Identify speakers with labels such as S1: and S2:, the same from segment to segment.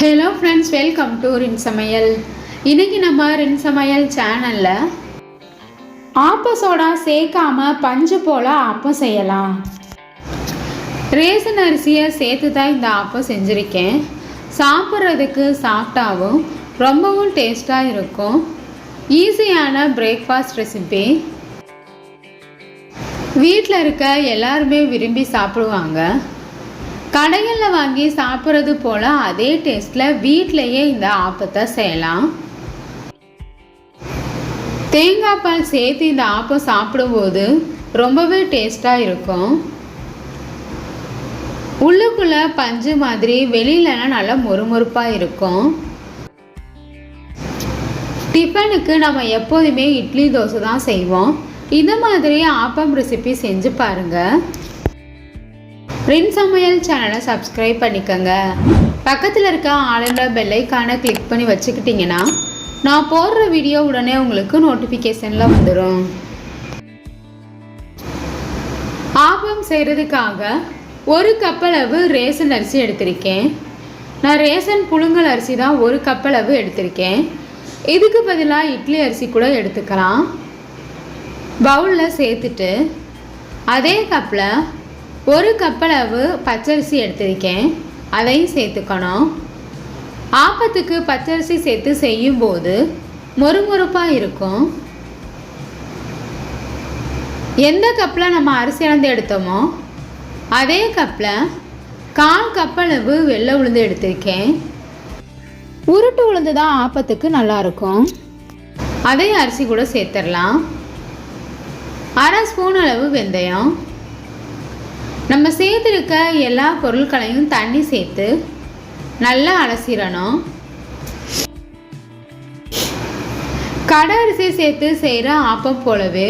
S1: Hello friends welcome to ரின் சமையல் இன்றைக்கி நம்ம ரின் சமையல் சேனலில் ஆப்ப சோடா சேர்க்காம பஞ்சு போல் ஆப்பம் செய்யலாம். ரேசன் அரிசியை சேர்த்து தான் இந்த ஆப்பம் செஞ்சுருக்கேன். சாப்பிட்றதுக்கு சாஃப்டாகவும் ரொம்பவும் டேஸ்ட்டாக இருக்கும். ஈஸியான பிரேக்ஃபாஸ்ட் ரெசிபி வீட்டில் இருக்க எல்லாருமே விரும்பி சாப்பிடுவாங்க. கடைகளில் வாங்கி சாப்பிட்றது போல் அதே டேஸ்ட்டில் வீட்டிலையே இந்த ஆப்பத்தை செய்யலாம். தேங்காய் பால் சேர்த்து இந்த ஆப்பம் சாப்பிடும்போது ரொம்பவே டேஸ்ட்டாக இருக்கும். உள்ளுக்குள்ளே பஞ்சு மாதிரி வெளியிலனா நல்லா மொறுமொறுப்பாக இருக்கும். டிஃபனுக்கு நம்ம எப்போதுமே இட்லி தோசை தான் செய்வோம். இந்த மாதிரி ஆப்பம் ரெசிபி செஞ்சு பாருங்கள் ரின் சமையல் சேனலை சப்ஸ்கிரைப் பண்ணிக்கோங்க. பக்கத்தில் இருக்க ஆளுந பெல்லைக்கான கிளிக் பண்ணி வச்சுக்கிட்டிங்கன்னா நான் போடுற வீடியோ உடனே உங்களுக்கு நோட்டிஃபிகேஷனில் வந்துடும் ஆப்பம் செய்கிறதுக்காக ஒரு கப்பளவு ரேசன் அரிசி எடுத்திருக்கேன். நான் ரேசன் புழுங்கல் அரிசி தான் ஒரு கப்பளவு எடுத்திருக்கேன். இதுக்கு பதிலாக இட்லி அரிசி கூட எடுத்துக்கலாம். பவுலில் சேர்த்துட்டு அதே கப்பில் ஒரு கப்பளவு பச்சரிசி எடுத்திருக்கேன். அதையும் சேர்த்துக்கணும். ஆப்பத்துக்கு பச்சரிசி சேர்த்து செய்யும்போது மொறுமொறுப்பாக இருக்கும். எந்த கப்பில் நம்ம அரிசி அளந்து எடுத்தோமோ அதே கப்பில் கால் கப்பளவு வெள்ளை உளுந்து எடுத்திருக்கேன். உருட்டு உளுந்து தான் ஆப்பத்துக்கு நல்லாயிருக்கும் அதே அரிசி கூட சேர்த்துடலாம். அரை ஸ்பூன் அளவு வெந்தயம். நம்ம சேர்த்துருக்க எல்லா பொருட்களையும் தண்ணி சேர்த்து நல்லா அலசிடணும். கடை அரிசி சேர்த்து செய்கிற ஆப்பம் போலவே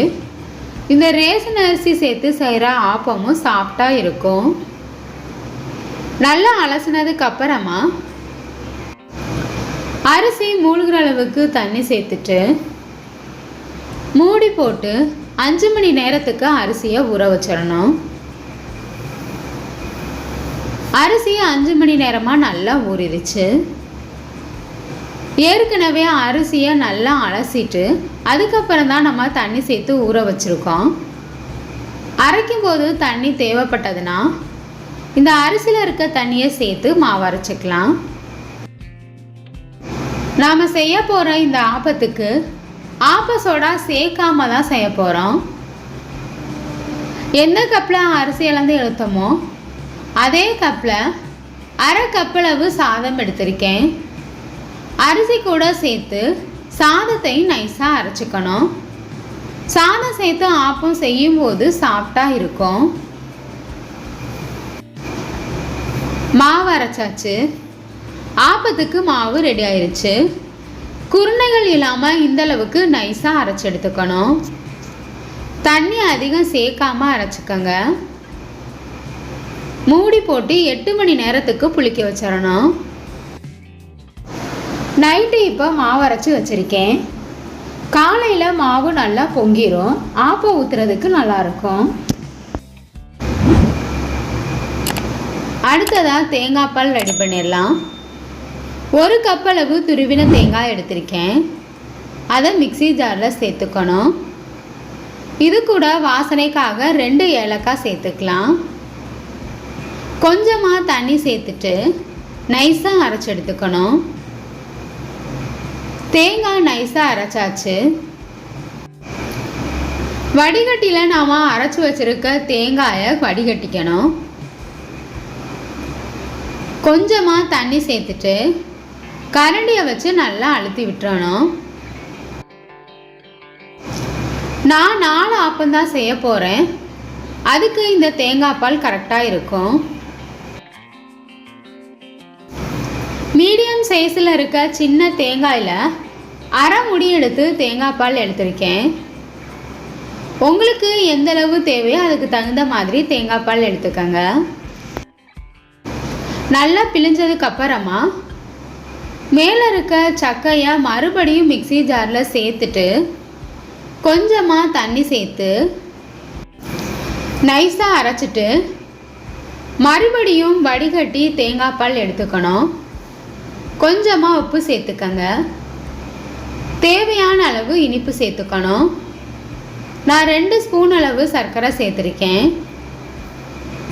S1: இந்த ரேஷன் அரிசி சேர்த்து செய்கிற ஆப்பமும் சாஃப்டாக இருக்கும். நல்லா அலசினதுக்கு அப்புறமா அரிசி மூழ்கிற அளவுக்கு தண்ணி சேர்த்துட்டு மூடி போட்டு அஞ்சு மணி நேரத்துக்கு அரிசியை ஊற வச்சிடணும். அரிசியும் அஞ்சு மணி நேரமாக நல்லா ஊறிடுச்சு. ஏற்கனவே அரிசியை நல்லா அலசிட்டு அதுக்கப்புறம் தான் நம்ம தண்ணி சேர்த்து ஊற வச்சுருக்கோம். அரைக்கும் போது தண்ணி தேவைப்பட்டதுன்னா இந்த அரிசியில் இருக்க தண்ணியை சேர்த்து மாவு அரைச்சிக்கலாம். நாம் செய்ய போகிற இந்த ஆப்பத்துக்கு ஆப்ப சோடா சேர்க்காம தான் செய்ய போகிறோம் எந்த கப்பில் அரிசியிலேருந்து எடுத்தோமோ அதே கப்பில் அரை கப்பளவு சாதம் எடுத்திருக்கேன். அரிசி கூட சேர்த்து சாதத்தை நைஸாக அரைச்சிக்கணும். சாதம் சேர்த்து ஆப்பம் செய்யும்போது சாஃப்டாக இருக்கும். மாவு அரைச்சாச்சு. ஆப்பத்துக்கு மாவு ரெடி ஆயிடுச்சு குருணைகள் இல்லாமல் இந்த அளவுக்கு நைஸாக அரைச்சி எடுத்துக்கணும். தண்ணி அதிகம் சேர்க்காமல் அரைச்சிக்கோங்க. மூடி போட்டு எட்டு மணி நேரத்துக்கு புளிக்க வச்சிடணும். நைட்டு இப்போ மாவு அரைச்சி வச்சுருக்கேன். காலையில் மாவு நல்லா பொங்கிடும் ஆப்பம் ஊற்றுறதுக்கு நல்லாயிருக்கும் அடுத்ததாக தேங்காய் பால் ரெடி பண்ணிடலாம். ஒரு கப் அளவு துருவின தேங்காய் எடுத்திருக்கேன். அதை மிக்சி ஜாரில் சேர்த்துக்கணும். இது கூட வாசனைக்காக ரெண்டு ஏலக்காய் சேர்த்துக்கலாம். கொஞ்சமாக தண்ணி சேர்த்துட்டு நைஸாக அரைச்சி எடுத்துக்கணும் தேங்காய் நைஸாக அரைச்சாச்சு. வடிகட்டியில் நாம் அரைச்சி வச்சுருக்க தேங்காயை வடிகட்டிக்கணும். கொஞ்சமாக தண்ணி சேர்த்துட்டு கரண்டியை வச்சு நல்லா அழுத்தி விட்டுறணும். நான் நாலு ஆப்பந்தான் செய்ய போகிறேன் அதுக்கு இந்த தேங்காய் பால் கரெக்டாக இருக்கும். மீடியம் சைஸில் இருக்க சின்ன தேங்காயில் அரை முடி எடுத்து தேங்காய் பால் எடுத்திருக்கேன். உங்களுக்கு எந்த அளவு தேவையோ அதுக்கு தகுந்த மாதிரி தேங்காய் பால் எடுத்துக்கோங்க. நல்லா பிழிஞ்சதுக்கு அப்புறமா மேலே இருக்க சக்கையை மறுபடியும் மிக்சி ஜாரில் சேர்த்துட்டு கொஞ்சமாக தண்ணி சேர்த்து நைஸாக அரைச்சிட்டு மறுபடியும் வடிகட்டி தேங்காய் பால் எடுத்துக்கணும். கொஞ்சமாக உப்பு சேர்த்துக்கங்க. தேவையான அளவு இனிப்பு சேர்த்துக்கணும். நான் ரெண்டு ஸ்பூன் அளவு சர்க்கரை சேர்த்துருக்கேன்.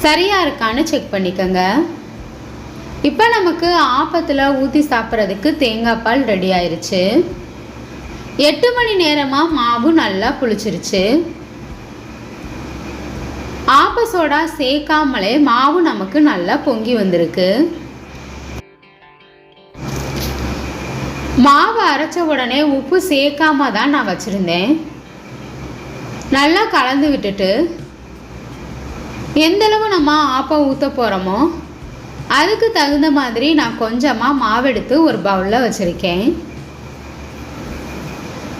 S1: சரியாக இருக்கான்னு செக் பண்ணிக்கோங்க. இப்போ நமக்கு ஆப்பத்தில் ஊற்றி சாப்பிட்றதுக்கு தேங்காய் பால் ரெடி ஆயிடுச்சு எட்டு மணி நேரமாக மாவு நல்லா புளிச்சிருச்சு. ஆப்ப சோடா சேர்க்காமலே மாவு நமக்கு நல்லா பொங்கி வந்திருக்கு. மாவு அரைச்ச உடனே உப்பு சேர்க்காம தான் நான் வச்சுருந்தேன். நல்லா கலந்து விட்டுட்டு எந்தளவு நம்ம ஆப்பம் ஊற்ற போகிறோமோ அதுக்கு தகுந்த மாதிரி நான் கொஞ்சமாக மாவெடுத்து ஒரு பவுலில் வச்சுருக்கேன்.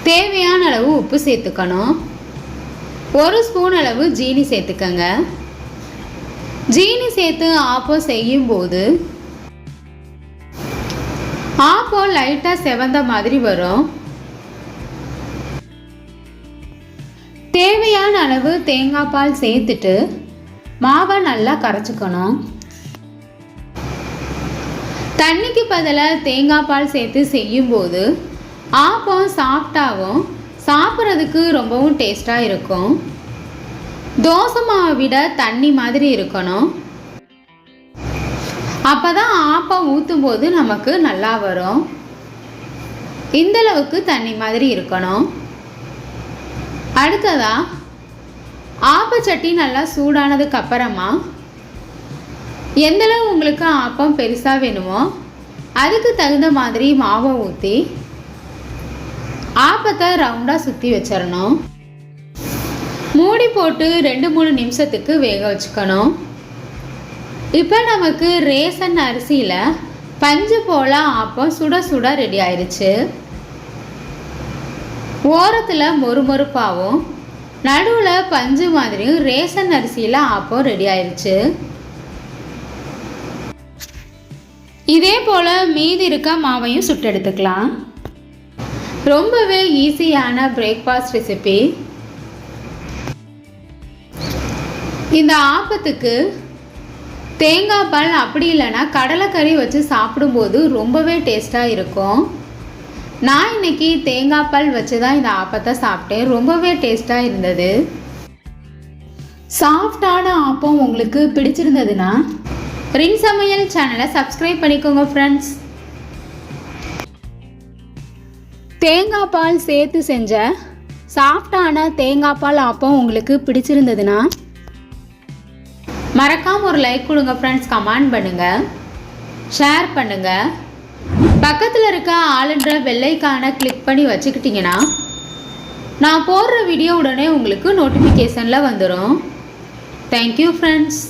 S1: தேவையான அளவு உப்பு சேர்த்துக்கணும். ஒரு ஸ்பூன் அளவு ஜீனி சேர்த்துக்கங்க. ஜீனி சேர்த்து ஆப்பம் செய்யும்போது ஆப்பம் லைட்டாக செவந்த மாதிரி வரும். தேவையான அளவு தேங்காய் பால் சேர்த்துட்டு மாவை நல்லா கரைச்சிக்கணும். தண்ணிக்கு பதிலாக தேங்காய் பால் சேர்த்து செய்யும்போது ஆப்பம் சாஃப்டாகவும் சாப்பிட்றதுக்கு ரொம்பவும் டேஸ்ட்டாக இருக்கும். தோசை மாவை விட தண்ணி மாதிரி இருக்கணும். அப்போ தான் ஆப்பம் ஊற்றும் போது நமக்கு நல்லா வரும். இந்தளவுக்கு தண்ணி மாதிரி இருக்கணும். அடுத்ததா ஆப்பச்சட்டி நல்லா சூடானதுக்கு அப்புறமா எந்தளவு உங்களுக்கு ஆப்பம் பெருசாக வேணுமோ அதுக்கு தகுந்த மாதிரி மாவை ஊற்றி ஆப்பத்தை ரவுண்டாக சுற்றி வச்சிடணும் மூடி போட்டு ரெண்டு மூணு நிமிஷத்துக்கு வேக வச்சுக்கணும். இப்போ நமக்கு ரேசன் அரிசியில் பஞ்சு போல ஆப்பம் சுட சுட ரெடி ஆயிடுச்சு ஓரத்தில் மொறுமொறுப்பாகவும் நடுவில் பஞ்சு மாதிரியும் ரேசன் அரிசியில் ஆப்பம் ரெடி ஆயிடுச்சு இதே போல் மீதி இருக்க மாவையும் சுட்டெடுத்துக்கலாம் ரொம்பவே ஈஸியான பிரேக்ஃபாஸ்ட் ரெசிபி இந்த ஆப்பத்துக்கு தேங்காய் பால் அப்படி இல்லைன்னா கடலைக்கறி வச்சு சாப்பிடும்போது ரொம்பவே டேஸ்ட்டாக இருக்கும். நான் இன்னைக்கு தேங்காய் பால் வச்சு தான் இந்த ஆப்பத்தை சாப்பிட்டேன். ரொம்பவே டேஸ்ட்டாக இருந்தது. சாஃப்டான ஆப்பம் உங்களுக்கு பிடிச்சிருந்ததுன்னா ரின் சமையல் சேனலை சப்ஸ்கிரைப் பண்ணிக்கோங்க ஃப்ரெண்ட்ஸ் தேங்காய் பால் சேர்த்து செஞ்ச சாஃப்டான தேங்காய் பால் ஆப்பம் உங்களுக்கு பிடிச்சிருந்ததுன்னா மறக்காமல் ஒரு லைக் கொடுங்க ஃப்ரெண்ட்ஸ் கமெண்ட் பண்ணுங்கள் ஷேர் பண்ணுங்கள் பக்கத்தில் இருக்க ஆளுன்ற வெள்ளைக்கான கிளிக் பண்ணி வச்சுக்கிட்டிங்கன்னா நான் போடுற வீடியோ உடனே உங்களுக்கு நோட்டிஃபிகேஷனில் வந்துடும் தேங்க்யூ ஃப்ரெண்ட்ஸ்